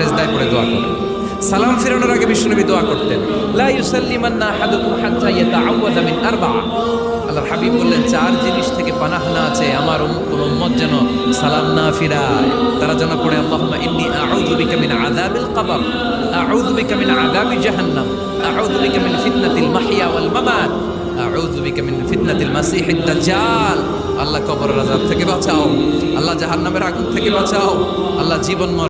সেজদায় পড়ে দোয়া করে। সালাম ফিরানোর আগে বিষ্ণুনবী দোয়া করতেন। লা ইউসাল্লিমান্না আহাদুকুম হাত্তা মিন আল্লাহর হাবিব বললেন, চার জিনিস থেকে পানাহ না আছে, আমার কোন উম্মত যেন সালাম না ফিরায়। তারা যেন পড়ে, আল্লাহুম্মা ইন্নী আউযু বিকা মিন আযাবিল কবর, আউযু বিকা মিন আযাবি জাহান্নাম, আউযু বিকা মিন ফিতনাতিল মাহইয়া ওয়াল মামাত, আউযু বিকা মিন ফিতনাতিল দাজ্জাল। আল্লাহ কবরের আযাব থেকে বাঁচাও, আল্লাহ জাহান্নামের আগুন থেকে বাঁচাও, আল্লাহ জীবন